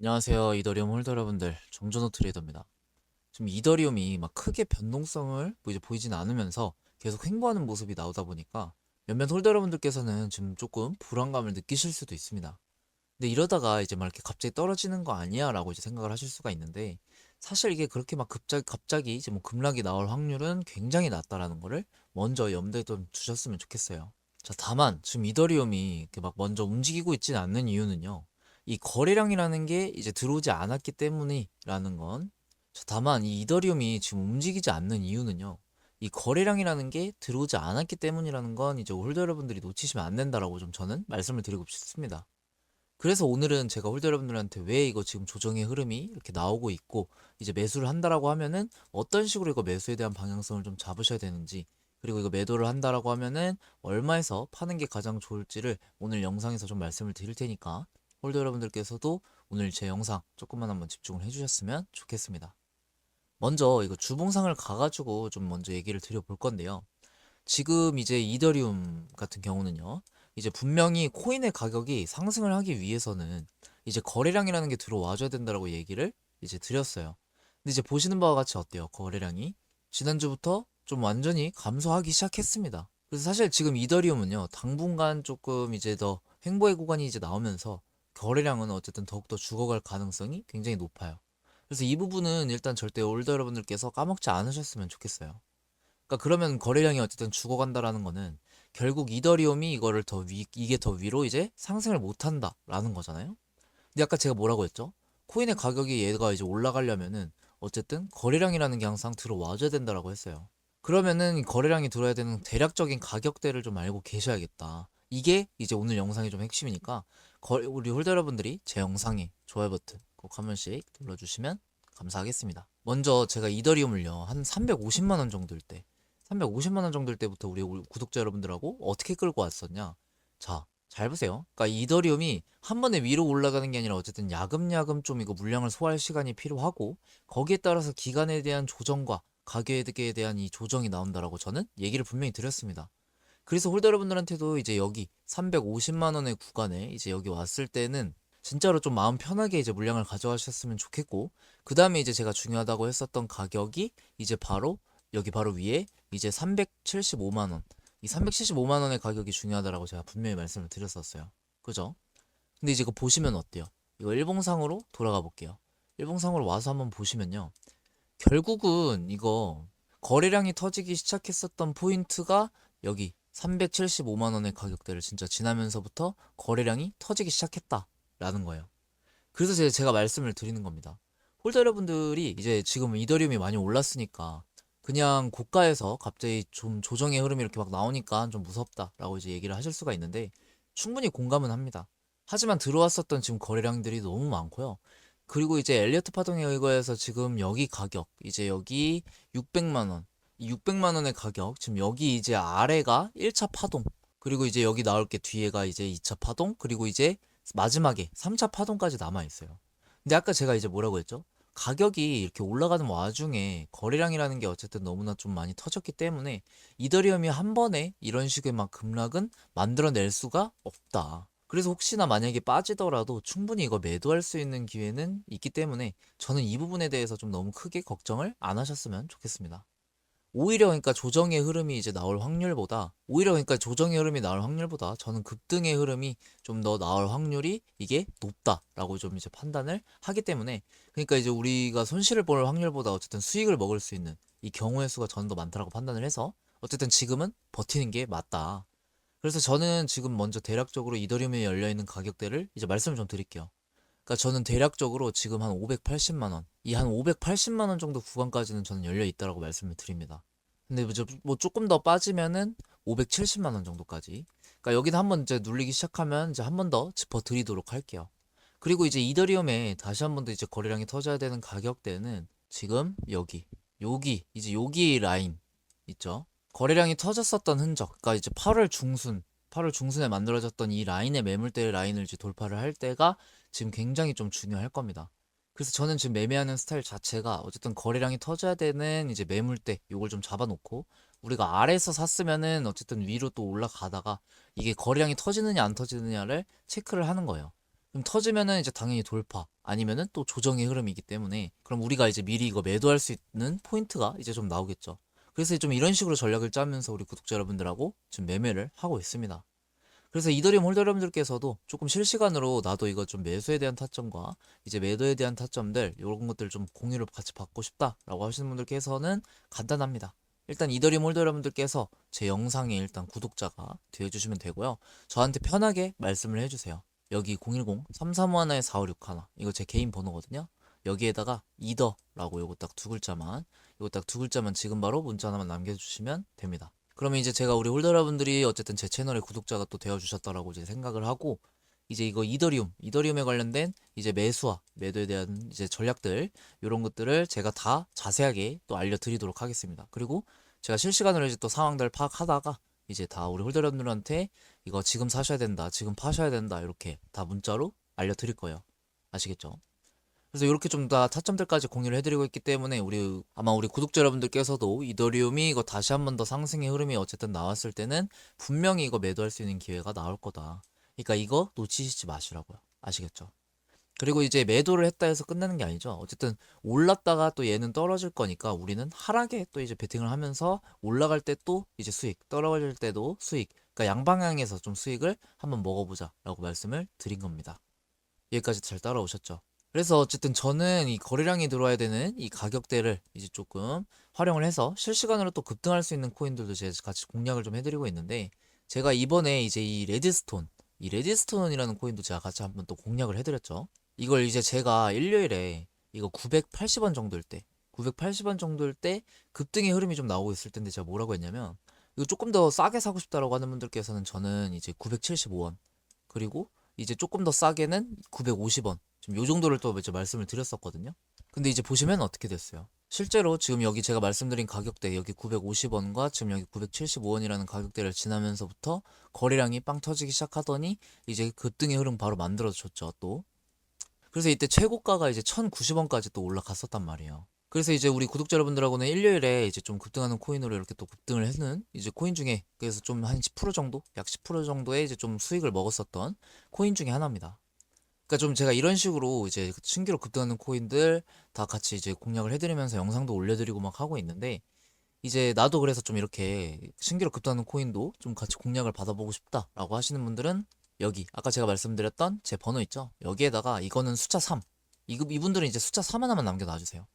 안녕하세요. 이더리움 홀더 여러분들. 정준호 트레이더입니다. 지금 이더리움이 막 크게 변동성을 뭐 이제 보이진 않으면서 계속 횡보하는 모습이 나오다 보니까 몇몇 홀더 여러분들께서는 지금 조금 불안감을 느끼실 수도 있습니다. 근데 이러다가 이제 막 이렇게 갑자기 떨어지는 거 아니야? 라고 이제 생각을 하실 수가 있는데 사실 이게 그렇게 막 갑자기, 갑자기 이제 뭐 급락이 나올 확률은 굉장히 낮다라는 거를 먼저 염두에 좀 두셨으면 좋겠어요. 자, 다만 지금 이더리움이 이렇게 막 먼저 움직이고 있지는 않는 이유는요. 이 거래량이라는 게 이제 들어오지 않았기 때문이라는 건 자, 다만 이 이더리움이 지금 움직이지 않는 이유는요. 이 거래량이라는 게 들어오지 않았기 때문이라는 건 이제 홀더 여러분들이 놓치시면 안 된다라고 좀 저는 말씀을 드리고 싶습니다. 그래서 오늘은 제가 홀더 여러분들한테 왜 이거 지금 조정의 흐름이 이렇게 나오고 있고 이제 매수를 한다라고 하면은 어떤 식으로 이거 매수에 대한 방향성을 좀 잡으셔야 되는지 그리고 이거 매도를 한다라고 하면은 얼마에서 파는 게 가장 좋을지를 오늘 영상에서 좀 말씀을 드릴 테니까 홀더 여러분들께서도 오늘 제 영상 조금만 한번 집중을 해주셨으면 좋겠습니다. 먼저 이거 주봉상을 가가지고 좀 먼저 얘기를 드려볼 건데요. 지금 이제 이더리움 같은 경우는요. 이제 분명히 코인의 가격이 상승을 하기 위해서는 이제 거래량이라는 게 들어와줘야 된다라고 얘기를 이제 드렸어요. 근데 이제 보시는 바와 같이 어때요? 거래량이 지난주부터 좀 완전히 감소하기 시작했습니다. 그래서 사실 지금 이더리움은요. 당분간 조금 이제 더 횡보의 구간이 이제 나오면서 거래량은 어쨌든 더욱더 죽어갈 가능성이 굉장히 높아요. 그래서 이 부분은 일단 절대 올더 여러분들께서 까먹지 않으셨으면 좋겠어요. 그러니까 그러면 거래량이 어쨌든 죽어간다라는 거는 결국 이더리움이 이거를 더 위, 이게 더 위로 이제 상승을 못 한다라는 거잖아요. 근데 아까 제가 뭐라고 했죠? 코인의 가격이 얘가 이제 올라가려면은 어쨌든 거래량이라는 게 항상 들어와줘야 된다라고 했어요. 그러면은 거래량이 들어야 되는 대략적인 가격대를 좀 알고 계셔야겠다. 이게 이제 오늘 영상의 좀 핵심이니까 거, 우리 홀더 여러분들이 제 영상에 좋아요 버튼 꼭 한 번씩 눌러주시면 감사하겠습니다. 먼저 제가 이더리움을요 한 350만 원 정도일 때 350만 원 정도일 때부터 우리 구독자 여러분들하고 어떻게 끌고 왔었냐? 자, 잘 보세요. 그러니까 이더리움이 한 번에 위로 올라가는 게 아니라 어쨌든 야금야금 좀 이거 물량을 소화할 시간이 필요하고 거기에 따라서 기간에 대한 조정과 가격에 대한 이 조정이 나온다라고 저는 얘기를 분명히 드렸습니다. 그래서 홀더 여러분들한테도 이제 여기 350만 원의 구간에 이제 여기 왔을 때는 진짜로 좀 마음 편하게 이제 물량을 가져가셨으면 좋겠고 그 다음에 이제 제가 중요하다고 했었던 가격이 이제 바로 여기 바로 위에 이제 375만 원. 이 375만 원의 가격이 중요하다라고 제가 분명히 말씀을 드렸었어요. 그죠? 근데 이제 이거 보시면 어때요? 이거 일봉상으로 돌아가 볼게요. 일봉상으로 와서 한번 보시면요. 결국은 이거 거래량이 터지기 시작했었던 포인트가 여기 375만 원의 가격대를 진짜 지나면서부터 거래량이 터지기 시작했다라는 거예요. 그래서 제가, 말씀을 드리는 겁니다. 홀더 여러분들이 이제 지금 이더리움이 많이 올랐으니까 그냥 고가에서 갑자기 좀 조정의 흐름이 이렇게 막 나오니까 좀 무섭다라고 이제 얘기를 하실 수가 있는데 충분히 공감은 합니다. 하지만 들어왔었던 지금 거래량들이 너무 많고요. 그리고 이제 엘리어트 파동에 의거해서 지금 여기 가격 이제 여기 600만 원, 이 600만 원의 가격 지금 여기 이제 아래가 1차 파동 그리고 이제 여기 나올 게 뒤에가 이제 2차 파동 그리고 이제 마지막에 3차 파동까지 남아 있어요. 근데 아까 제가 이제 뭐라고 했죠? 가격이 이렇게 올라가는 와중에 거래량이라는 게 어쨌든 너무나 좀 많이 터졌기 때문에 이더리움이 한 번에 이런 식의 막 급락은 만들어낼 수가 없다. 그래서 혹시나 만약에 빠지더라도 충분히 이거 매도할 수 있는 기회는 있기 때문에 저는 이 부분에 대해서 좀 너무 크게 걱정을 안 하셨으면 좋겠습니다. 오히려 그러니까 조정의 흐름이 이제 나올 확률보다 오히려 그러니까 조정의 흐름이 나올 확률보다 저는 급등의 흐름이 좀 더 나올 확률이 이게 높다라고 좀 이제 판단을 하기 때문에 그러니까 이제 우리가 손실을 볼 확률보다 어쨌든 수익을 먹을 수 있는 이 경우의 수가 저는 더 많다라고 판단을 해서 어쨌든 지금은 버티는 게 맞다. 그래서 저는 지금 먼저 대략적으로 이더리움에 열려 있는 가격대를 이제 말씀을 좀 드릴게요. 그러니까 저는 대략적으로 지금 한 580만 원, 이 한 580만 원 정도 구간까지는 저는 열려 있다라고 말씀을 드립니다. 근데 뭐, 저- 뭐 조금 더 빠지면은 570만 원 정도까지. 그러니까 여기는 한번 이제 눌리기 시작하면 이제 한 번 더 짚어 드리도록 할게요. 그리고 이제 이더리움에 다시 한 번 더 이제 거래량이 터져야 되는 가격대는 지금 여기, 여기, 이제 여기 라인 있죠? 거래량이 터졌었던 흔적, 그러니까 이제 8월 중순, 8월 중순에 만들어졌던 이 라인의 매물대 라인을 이제 돌파를 할 때가 지금 굉장히 좀 중요할 겁니다. 그래서 저는 지금 매매하는 스타일 자체가 어쨌든 거래량이 터져야 되는 이제 매물대 요걸 좀 잡아놓고 우리가 아래에서 샀으면은 어쨌든 위로 또 올라가다가 이게 거래량이 터지느냐 안 터지느냐를 체크를 하는 거예요. 그럼 터지면은 이제 당연히 돌파, 아니면은 또 조정의 흐름이기 때문에 그럼 우리가 이제 미리 이거 매도할 수 있는 포인트가 이제 좀 나오겠죠. 그래서 좀 이런 식으로 전략을 짜면서 우리 구독자 여러분들하고 지금 매매를 하고 있습니다. 그래서 이더리움 홀더 여러분들께서도 조금 실시간으로 나도 이거 좀 매수에 대한 타점과 이제 매도에 대한 타점들 이런 것들 좀 공유를 같이 받고 싶다라고 하시는 분들께서는 간단합니다. 일단 이더리움 홀더 여러분들께서 제 영상에 일단 구독자가 되어주시면 되고요. 저한테 편하게 말씀을 해주세요. 여기 010-3351-4561 이거 제 개인 번호거든요. 여기에다가 이더라고 요거 딱 두 글자만 요거 딱 두 글자만 지금 바로 문자 하나만 남겨주시면 됩니다. 그러면 이제 제가 우리 홀더 여러분들이 어쨌든 제 채널의 구독자가 또 되어주셨다라고 이제 생각을 하고 이제 이거 이더리움, 이더리움에 관련된 이제 매수와 매도에 대한 이제 전략들 이런 것들을 제가 다 자세하게 또 알려드리도록 하겠습니다. 그리고 제가 실시간으로 이제 또 상황들 파악하다가 이제 다 우리 홀더 여러분들한테 이거 지금 사셔야 된다, 지금 파셔야 된다 이렇게 다 문자로 알려드릴 거예요. 아시겠죠? 그래서 이렇게 좀다 타점들까지 공유를 해드리고 있기 때문에 우리 아마 우리 구독자 여러분들께서도 이더리움이 이거 다시 한 번 더 상승의 흐름이 어쨌든 나왔을 때는 분명히 이거 매도할 수 있는 기회가 나올 거다. 그러니까 이거 놓치시지 마시라고요. 아시겠죠? 그리고 이제 매도를 했다 해서 끝나는 게 아니죠. 어쨌든 올랐다가 또 얘는 떨어질 거니까 우리는 하락에 또 이제 베팅을 하면서 올라갈 때 또 이제 수익, 떨어질 때도 수익. 그러니까 양방향에서 좀 수익을 한번 먹어보자라고 말씀을 드린 겁니다. 여기까지 잘 따라오셨죠? 그래서 어쨌든 저는 이 거래량이 들어와야 되는 이 가격대를 이제 조금 활용을 해서 실시간으로 또 급등할 수 있는 코인들도 제가 같이 공략을 좀 해드리고 있는데 제가 이번에 이제 이 레드스톤 이 레드스톤이라는 코인도 제가 같이 한번 또 공략을 해드렸죠. 이걸 이제 제가 일요일에 이거 980원 정도일 때 980원 정도일 때 급등의 흐름이 좀 나오고 있을 텐데 제가 뭐라고 했냐면 이거 조금 더 싸게 사고 싶다라고 하는 분들께서는 저는 이제 975원 그리고 이제 조금 더 싸게는 950원 지금 요 정도를 또 이제 말씀을 드렸었거든요. 근데 이제 보시면 어떻게 됐어요? 실제로 지금 여기 제가 말씀드린 가격대 여기 950원과 지금 여기 975원이라는 가격대를 지나면서부터 거래량이 빵 터지기 시작하더니 이제 급등의 흐름 바로 만들어졌죠 또. 그래서 이때 최고가가 이제 1090원까지 또 올라갔었단 말이에요. 그래서 이제 우리 구독자 여러분들하고는 일요일에 이제 좀 급등하는 코인으로 이렇게 또 급등을 했는 이제 코인 중에 그래서 좀 한 10% 정도, 약 10% 정도의 이제 좀 수익을 먹었었던 코인 중에 하나입니다. 그러니까 좀 제가 이런 식으로 이제 신규로 급등하는 코인들 다 같이 이제 공략을 해드리면서 영상도 올려드리고 막 하고 있는데 이제 나도 그래서 좀 이렇게 신규로 급등하는 코인도 좀 같이 공략을 받아보고 싶다라고 하시는 분들은 여기 아까 제가 말씀드렸던 제 번호 있죠? 여기에다가 이거는 숫자 3 이, 이분들은 이제 숫자 3 하나만 남겨놔주세요.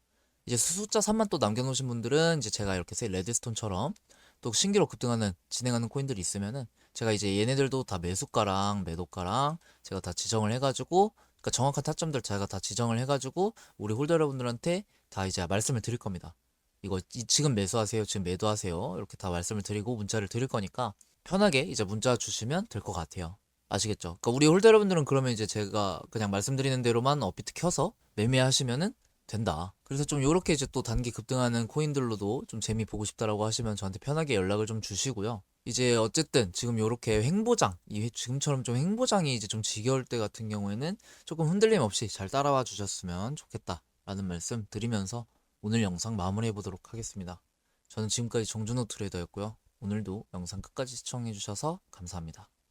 이제 숫자 3만 또 남겨놓으신 분들은 이제 제가 이렇게 세 레드스톤처럼 또 신규로 급등하는 진행하는 코인들이 있으면은 제가 이제 얘네들도 다 매수가랑 매도가랑 제가 다 지정을 해가지고 그러니까 정확한 타점들 제가 다 지정을 해가지고 우리 홀더 여러분들한테 다 이제 말씀을 드릴 겁니다. 이거 이- 지금 매수하세요, 지금 매도하세요 이렇게 다 말씀을 드리고 문자를 드릴 거니까 편하게 이제 문자 주시면 될 것 같아요. 아시겠죠? 그러니까 우리 홀더 여러분들은 그러면 이제 제가 그냥 말씀드리는 대로만 업비트 켜서 매매하시면은 된다. 그래서 좀 요렇게 이제 또 단기 급등하는 코인들로도 좀 재미 보고 싶다라고 하시면 저한테 편하게 연락을 좀 주시고요. 이제 어쨌든 지금 요렇게 횡보장, 이 회- 지금처럼 좀 횡보장이 이제 좀 지겨울 때 같은 경우에는 조금 흔들림 없이 잘 따라와 주셨으면 좋겠다라는 말씀 드리면서 오늘 영상 마무리해 보도록 하겠습니다. 저는 지금까지 정준호 트레이더였고요. 오늘도 영상 끝까지 시청해 주셔서 감사합니다.